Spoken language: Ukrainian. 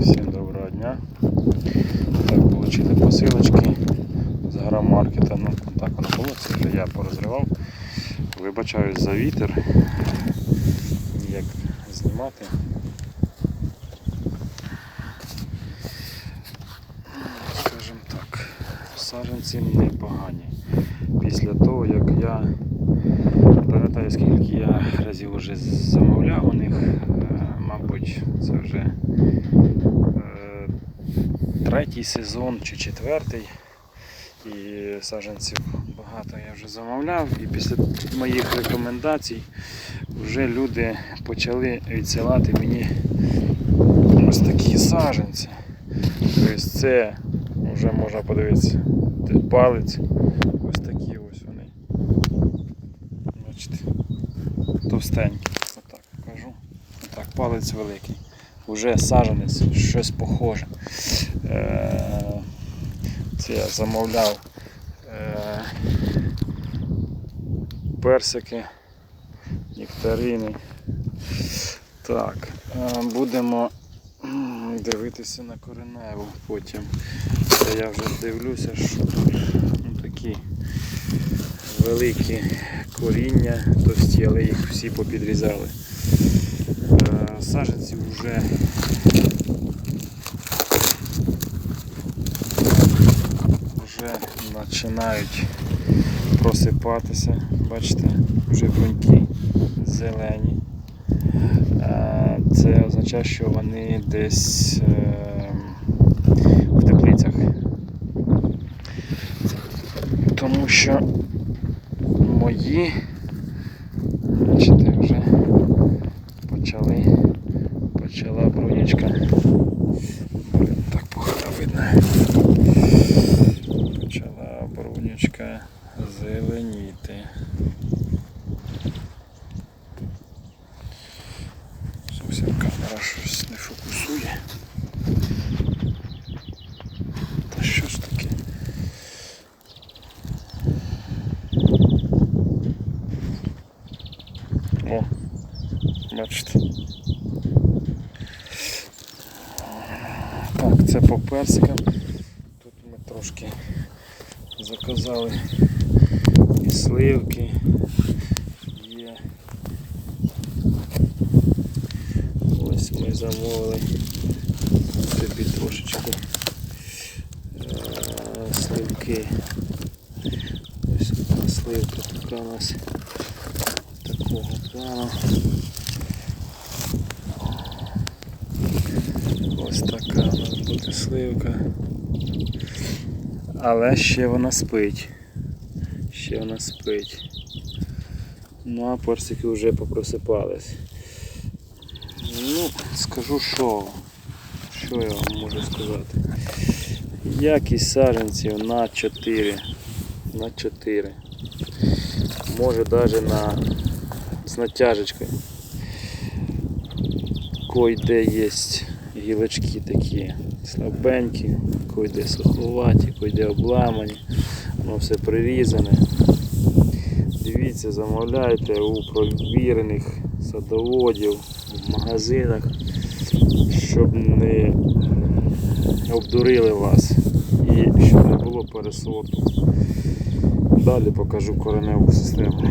Всім доброго дня. Так, отримали посилочки з грамаркета. Ну, так воно було, це вже я порозривав. Вибачаюсь за вітер. Як знімати. Скажімо так, саджанці непогані. Після того, як я пам'ятаю, скільки я разів вже замовляв у них, е, мабуть, це вже третій сезон чи четвертий. І саджанців багато я вже замовляв. І після моїх рекомендацій вже люди почали відсилати мені ось такі саджанці. Тобто це вже можна подивитися. Палець. Ось такі ось вони. Бачите. Товстенькі. Отак кажу. Отак, палець великий. Уже саджанець, щось похоже. Е, Це я замовляв е, персики, нектарини. Так, е, будемо дивитися на кореневу потім. Я вже дивлюся, що тут ну, такі великі коріння товсті, але їх всі попідрізали. Саджанці вже вже починають просипатися. Бачите, вже бруньки зелені. Е, Це означає, що вони десь е, в теплицях. Тому що мої, бачите, вже почали, почала брунічка. Так погано видно. Почала брунічка зеленіти. Зовсім камера щось не фокусує. Бачите. Так, це по персикам. Тут ми трошки заказали і сливки. Є. Ось ми замовили собі трошечки е, сливки. Ось сливка така у нас такого плану. Ось така нас буде сливка. Але ще вона спить. Ще вона спить. Ну а персики вже попросипались. Ну, скажу що. Що я вам можу сказати? Якість саджанців на 4. На 4. Може навіть на з натяжечкою. Кой-де є гілочки такі слабенькі, кой-де суховаті, кой-де обламані, воно все прирізане. Дивіться, замовляйте у провірених садоводів, в магазинах, щоб не обдурили вас і щоб не було пересорту. Далі покажу кореневу систему.